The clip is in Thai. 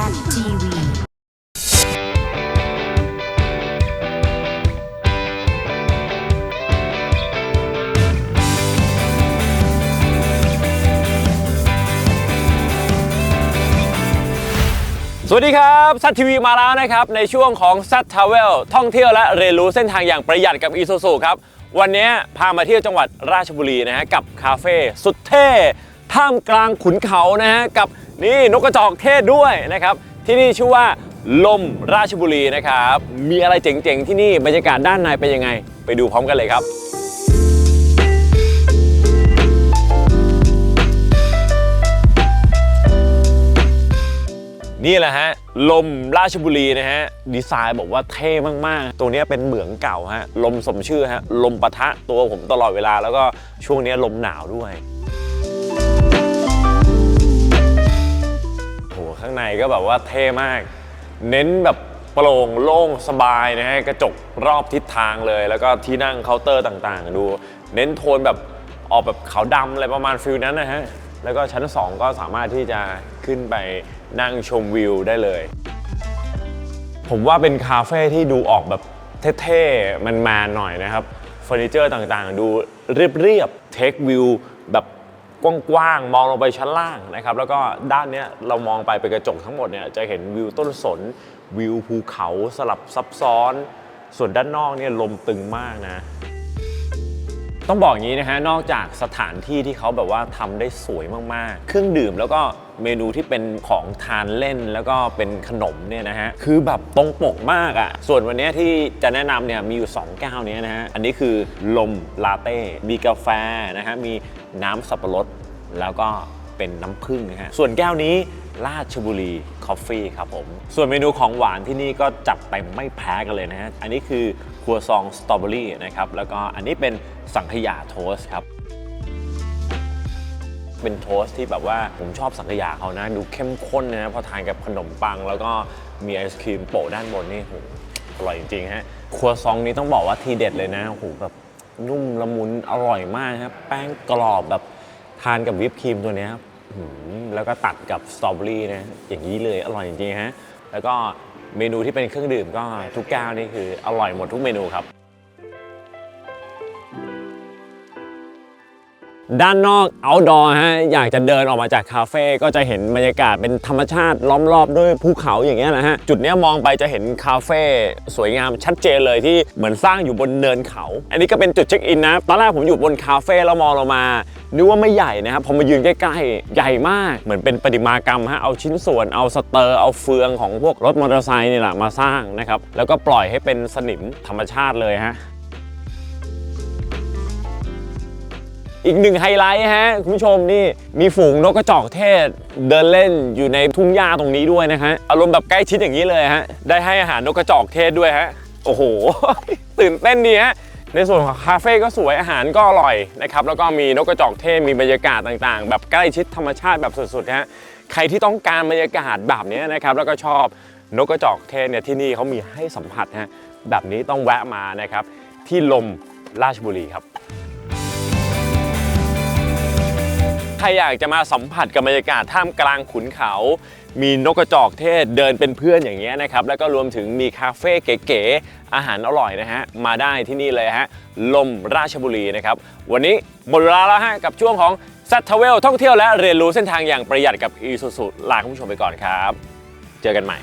ZTV. สวัสดีครับซั t ทีวีมาแล้วนะครับ ในช่วงของซั t ท r a เวลท่องเที่ยวและเรียนรู้เส้นทางอย่างประหยัดกับอีซูซูครับ วันนี้พามาเที่ยวจังหวัดราชบุรีนะฮะกับคาเฟ่สุดเท่ ท่ามกลางขุนเขานะฮะกับนี่นกกระจอกเทศด้วยนะครับ ที่นี่ชื่อว่าลมราชบุรีนะครับ มีอะไรเจ๋งๆที่นี่บรรยากาศด้านในเป็นยังไง ไปดูพร้อมกันเลยครับนี่แหละฮะ ลมราชบุรีนะฮะ ดีไซน์บอกว่าเท่มาก ๆ ตัวนี้เป็นเหมืองเก่าฮะ ลมสมชื่อฮะ ลมปะทะตัวผมตลอดเวลาแล้วก็ช่วงนี้ลมหนาวด้วย ในก็แบบว่าเท่มาก เน้นแบบโปร่งโล่งสบายนะฮะกระจกรอบทิศทางเลย แล้วก็ที่นั่งเคาน์เตอร์ต่างๆ ดู เน้นโทนแบบออกแบบขาวดำอะไรประมาณฟิลนั้นนะฮะแล้วก็ชั้น 2 ก็สามารถที่จะขึ้นไปนั่งชมวิวได้เลย ผมว่าเป็นคาเฟ่ที่ดูออกแบบเท่ๆ มันมาหน่อยนะครับเฟอร์นิเจอร์ต่างๆ ดูเรียบๆเทควิวแบบ กว้างๆมองลงไปชั้นล่างนะครับแล้วก็ด้านเนี้ยเรามองไปเป็นกระจกทั้งหมดเนี่ยจะเห็นวิวต้นสน วิวภูเขาสลับซับซ้อน ส่วนด้านนอกเนี่ยลมตึงมากนะ ต้องบอกอย่างนี้นะฮะ นอกจากสถานที่ที่เขาแบบว่าทำได้สวยมากๆ เครื่องดื่มแล้วก็เมนูที่เป็นของทานเล่นแล้วก็เป็นขนมเนี่ยนะฮะ คือแบบตรงปกมากอะ่ะ ส่วนวันนี้ที่จะแนะนำเนี่ยมีอยู่2แก้วเนี้ยนะฮะ อันนี้คือลมลาเต้ มีกาแฟนะฮะ มีน้ำสับปะรดแล้วก็เป็นน้ำผึ้งนะฮะ ส่วนแก้วนี้ ราชบุรีคอฟฟี่ครับผม ส่วนเมนูของหวานที่นี่ก็จัดเต็มไม่แพ้กันเลยนะฮะ อันนี้คือครัวซองสตรอเบอรี่นะครับ แล้วก็อันนี้เป็นสังขยาโทสครับ เป็นโทสที่แบบว่าผมชอบสังขยาเขานะ ดูเข้มข้นนะ พอทานกับขนมปัง แล้วก็มีไอศครีมโปะด้านบนนี่โหอร่อยจริงๆฮะ ครัวซองนี้ต้องบอกว่าทีเด็ดเลยนะโอ้โหแบบนุ่มละมุนอร่อยมากครับ แป้งกรอบแบบทานกับวิปครีมตัวนี้ แล้วก็ตัดกับสตรอเบอรี่นะอย่างนี้เลยอร่อยจริงๆฮะแล้วก็เมนูที่เป็นเครื่องดื่มก็ทุกแก้วนี่คืออร่อยหมดทุกเมนูครับ ด้านนอก outdoor ฮะอยากจะเดินออกมาจากคาเฟ่ก็จะเห็นบรรยากาศเป็นธรรมชาติล้อมรอบด้วยภูเขาอย่างเงี้ยนะฮะจุดเนี้ยมองไปจะเห็นคาเฟ่สวยงามชัดเจนเลยที่เหมือนสร้างอยู่บนเนินเขา อันนี้ก็เป็นจุดเช็คอินนะตอนแรกผมอยู่บนคาเฟ่แล้วมองลงมา นึกว่าไม่ใหญ่นะครับพอมายืนใกล้ๆ ใหญ่มากเหมือนเป็นประติมากรรมฮะเอาชิ้นส่วนเอาสเตอร์เอาเฟืองของพวกรถมอเตอร์ไซค์นี่แหละมาสร้างนะครับแล้วก็ปล่อยให้เป็นสนิมธรรมชาติเลยฮะอีกหนึ่งไฮไลท์ฮะคุณผู้ชมนี่มีฝูงนกกระจอกเทศ เดินเล่นอยู่ในทุ่งหญ้าตรงนี้ด้วยนะฮะอารมณ์แบบใกล้ชิดอย่างนี้เลยฮะได้ให้อาหารนกกระจอกเทศด้วยฮะโอ้โห ตื่นเต้นดีฮะ ในส่วนของคาเฟ่ก็สวยอาหารก็อร่อยนะครับแล้วก็มีนกกระจอกเทศมีบรรยากาศต่างๆ แบบใกล้ชิดธรรมชาติแบบสุดๆฮะใครที่ต้องการบรรยากาศแบบนี้นะครับแล้วก็ชอบนกกระจอกเทศเนี่ยที่นี่เขามีให้สัมผัสฮะแบบนี้ต้องแวะมานะครับที่ลมราชบุรีครับ ใครอยากจะมาสัมผัสกับบรรยากาศท่ามกลางขุนเขา มีนกกระจอกเทศเดินเป็นเพื่อนอย่างเงี้ยนะครับ แล้วก็รวมถึงมีคาเฟ่เก๋ๆ อาหารอร่อยนะฮะ มาได้ที่นี่เลยฮะ ลมราชบุรีนะครับ วันนี้หมดเวลาแล้วฮะ กับช่วงของ s ัตเวลท่องเที่ยวและเรียนรู้เส้นทางอย่างประหยัดกับ e s u s u ลาคุณผู้ชมไปก่อนครับ เจอกันใหม่